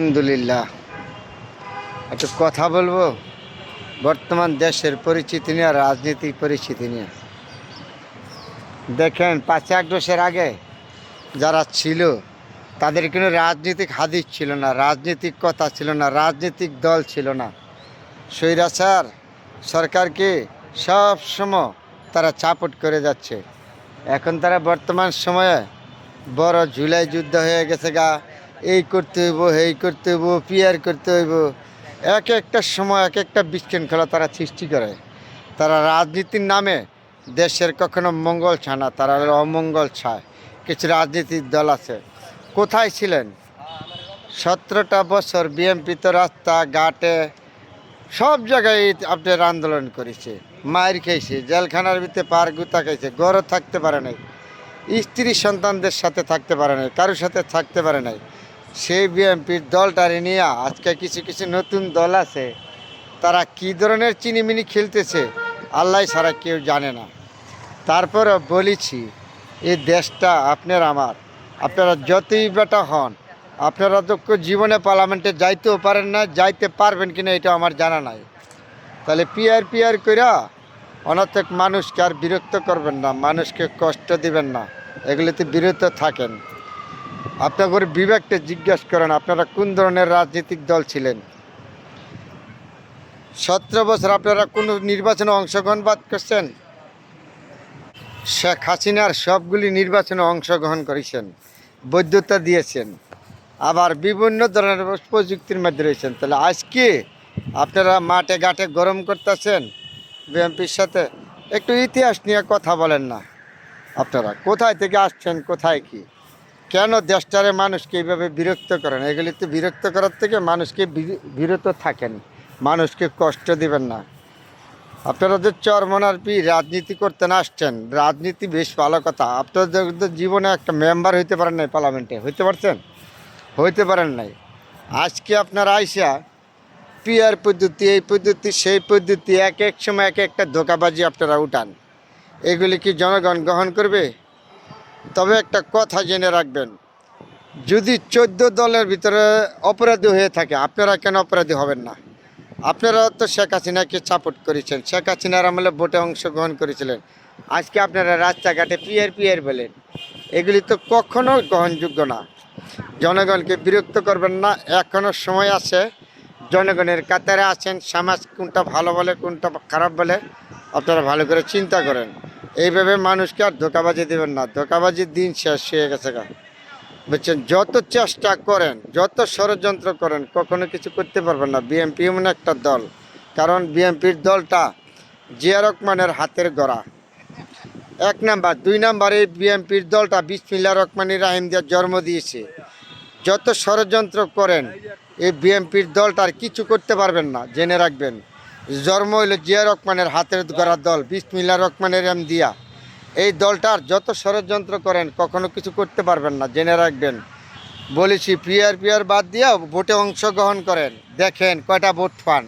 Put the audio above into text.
আলহামদুলিল্লাহ। একটু কথা বলব? বর্তমান দেশের পরিচিতি নিয়ে আর রাজনীতিক পরিচিতি নিয়ে। দেখেন পাঁচই আগস্টের আগে যারা ছিল, তাদের কোনো রাজনৈতিক হাদিস ছিল না, রাজনৈতিক কথা ছিল না, রাজনৈতিক দল ছিল না। স্বৈরাচার সরকারকে সব সময় তারা চাপট করে যাচ্ছে। এখন তারা বর্তমান সময়ে বড় জুলাই যুদ্ধ হয়ে গেছে গা। এই করতে হইব, এই করতে হইব পিয়ার করতে হইব। এক একটা সময়, এক একটা বিশৃঙ্খলা তারা সৃষ্টি করে। তারা রাজনীতির নামে দেশের কখনো মঙ্গল চায় না, তারা অমঙ্গল ছায় কিছু রাজনীতির দল আছে। কোথায় ছিলেন? সতেরোটা বছর বিএমপি তো রাস্তা ঘাটে সব জায়গায় আপনার আন্দোলন করেছে। মায়ের খেয়েছে, জেলখানার ভিতরে পার গুতা খাইছে গড়ও থাকতে পারে নাই। স্ত্রী সন্তানদের সাথে থাকতে পারে নাই, কারোর সাথে থাকতে পারে নাই। সেই বিএমপির দলটারে নিয়ে আজকে কিছু কিছু নতুন দল আছে, তারা কী ধরনের চিনিমিনি খেলতেছে আল্লাহ ছাড়া কেউ জানে না। তারপরে বলেছি, এই দেশটা আপনার আমার, আপনারা যতই বেটা হন, আপনারা তো জীবনে পার্লামেন্টে যাইতেও পারেন না, যাইতে পারবেন কিনা এটা আমার জানা নাই। তাহলে পিয়ার পিয়ার কইরা অনর্থক মানুষকে আর বিরক্ত করবেন না, মানুষকে কষ্ট দিবেন না, এগুলিতে বিরত থাকেন। আপনাদের বিবেককে জিজ্ঞেস করেন, আপনারা কোন ধরনের রাজনৈতিক দল ছিলেন? সতেরো বছর আপনারা কোনো নির্বাচনে অংশগ্রহণ বাদ করছেন? শেখ হাসিনার সবগুলি নির্বাচনে অংশগ্রহণ করেছেন, বৈধতা দিয়েছেন, আবার বিভিন্ন ধরনের প্রযুক্তির মধ্যে রয়েছেন। তাহলে আজকে আপনারা মাঠে ঘাটে গরম করতেছেন বিএনপির সাথে? একটু ইতিহাস নিয়ে কথা বলেন না আপনারা। কোথায় থেকে আসছেন, কোথায় কি? কেন দেশটারে মানুষকে এইভাবে বিরক্ত করেন? এগুলিতে বিরক্ত করার থেকে মানুষকে বিরত থাকেন। মানুষকে কষ্ট দিবেন না। আপনারা যে চরমনারপি রাজনীতি করতে না আসছেন, রাজনীতি বেশ ভালো কথা। আপনাদের তো জীবনে একটা মেম্বার হইতে পারেন নাই পার্লামেন্টে। হইতে পারছেন? হইতে পারেন নাই। আজকে আপনারা আইসা, পিয়ার পদ্ধতি, এই পদ্ধতি, সেই পদ্ধতি, এক এক সময় এক একটা ধোকাবাজি আপনারা উঠান। এগুলি কি জনগণ গ্রহণ করবে? তবে একটা কথা জেনে রাখবেন, যদি চোদ্দ দলের ভিতরে অপরাধী হয়ে থাকে, আপনারা কেন অপরাধী হবেন না? আপনারা তো শেখ হাসিনাকে সাপোর্ট করেছেন, শেখ হাসিনার আমলে ভোটে অংশগ্রহণ করেছিলেন, আজকে আপনারা রাস্তাঘাটে পিয়ার পিয়ার বলেন, এগুলি তো কখনো গ্রহণযোগ্য না। জনগণকে বিরক্ত করবেন না এখনও সময় আছে, জনগণের কাতারে আছেন, সমাজ কোনটা ভালো বলে, কোনটা খারাপ বলে, আপনারা ভালো করে চিন্তা করেন। এইভাবে মানুষকে আর ধোকাবাজি দেবেন না। ধোকাবাজির দিন শেষ হয়ে গেছে গা। বুঝছেন? যত চেষ্টা করেন, যত ষড়যন্ত্র করেন, কখনো কিছু করতে পারবেন না। বিএনপি এমন একটা দল। কারণ বিএনপির দলটা জিয়া রহমানের হাতের গড়া। এক নাম্বার। দুই নাম্বার এই বিএনপির দলটা বিসমিল্লা রহমানি রাহিম দিয়ে জন্ম দিয়েছে। যত ষড়যন্ত্র করেন, এই বিএনপির দলটার কিছু করতে পারবেন না, জেনে রাখবেন। জন্ম হইল জিয়া রহমানের হাতের গড়া দল বিসমিল্লা রহমানের এম দিয়া। এই দলটার যত ষড়যন্ত্র করেন, কখনো কিছু করতে পারবেন না, জেনে রাখবেন। বলেছি পিয়ার পিয়ার বাদ দিয়া ভোটে অংশগ্রহণ করেন। দেখেন কয়টা ভোট পান।